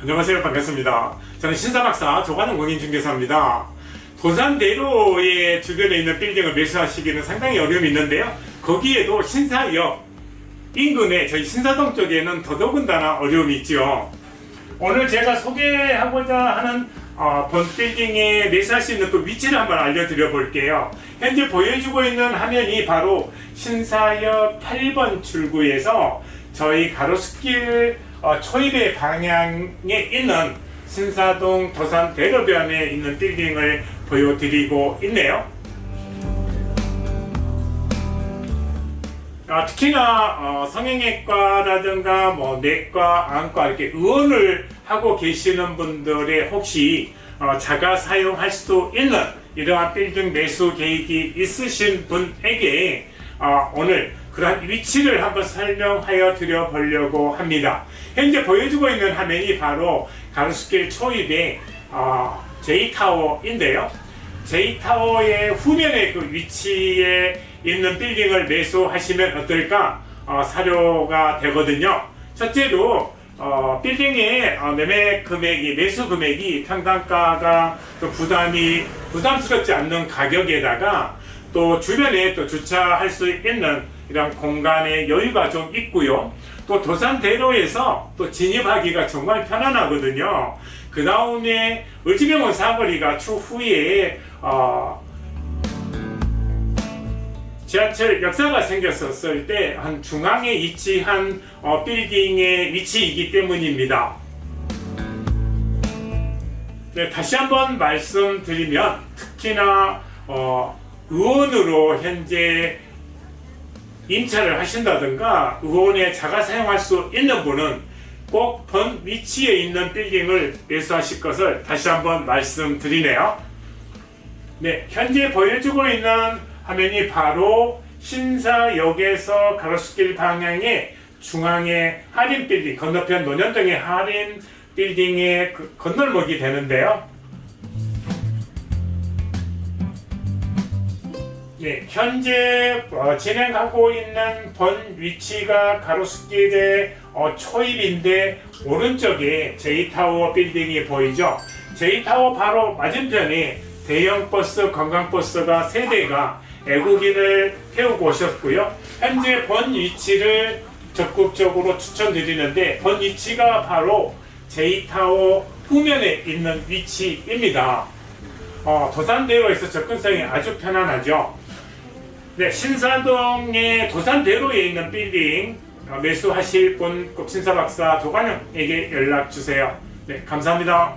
안녕하세요. 반갑습니다. 저는 신사박사 조관웅 공인중개사입니다. 도산대로의 주변에 있는 빌딩을 매수하시기는 상당히 어려움이 있는데요. 거기에도 신사역 인근에 저희 신사동 쪽에는 더더군다나 어려움이 있죠. 오늘 제가 소개하고자 하는 어, 본 빌딩에 매수할 수 있는 그 위치를 한번 알려드려 볼게요. 현재 보여주고 있는 화면이 바로 신사역 8번 출구에서 저희 가로수길 어, 초입의 방향에 있는 신사동 도산 대로변에 있는 빌딩을 보여드리고 있네요. 아, 특히나 어, 성형외과라든가 뭐 내과, 안과 이렇게 의원을 하고 계시는 분들의 혹시 어, 자가 사용할 수 있는 이러한 빌딩 매수 계획이 있으신 분에게 어, 오늘 그러한 위치를 한번 설명하여 드려 보려고 합니다. 현재 보여주고 있는 화면이 바로 가로수길 초입의 어, J타워인데요. J타워의 후면의 그 위치에 있는 빌딩을 매수하시면 어떨까 어, 사료가 되거든요. 첫째로 어, 빌딩의 어, 매매 금액이 매수 금액이 평당가가 좀 부담이 부담스럽지 않는 가격에다가 또 주변에 또 주차할 수 있는 이런 공간의 여유가 좀 있고요. 또 도산대로에서 또 진입하기가 정말 편안하거든요. 그 다음에 을지병원 사거리가 추후에 어, 지하철 역사가 생겼었을 때 한 중앙에 위치한 어, 빌딩의 위치이기 때문입니다. 네, 다시 한번 말씀드리면 특히나 어, 의원으로 현재 임차를 하신다든가 의원에 자가 사용할 수 있는 분은 꼭 본 위치에 있는 빌딩을 매수하실 것을 다시 한번 말씀드리네요. 네, 현재 보여주고 있는 화면이 바로 신사역에서 가로수길 방향의 중앙의 할인 빌딩 건너편 논현동의 할인 빌딩의 그 건널목이 되는데요. 네, 현재 어, 진행하고 있는 본 위치가 가로수길의 어, 초입인데 오른쪽에 J타워 빌딩이 보이죠. J타워 바로 맞은편에 대형 버스, 관광버스가 세 대가 애국인을 태우고 오셨고요. 현재 본 위치를 적극적으로 추천드리는데 본 위치가 바로 J타워 후면에 있는 위치입니다. 어, 도산대로에서 접근성이 아주 편안하죠. 네, 신사동의 도산대로에 있는 빌딩 어, 매수하실 분 꼭 신사 박사 조관영에게 연락 주세요. 네, 감사합니다.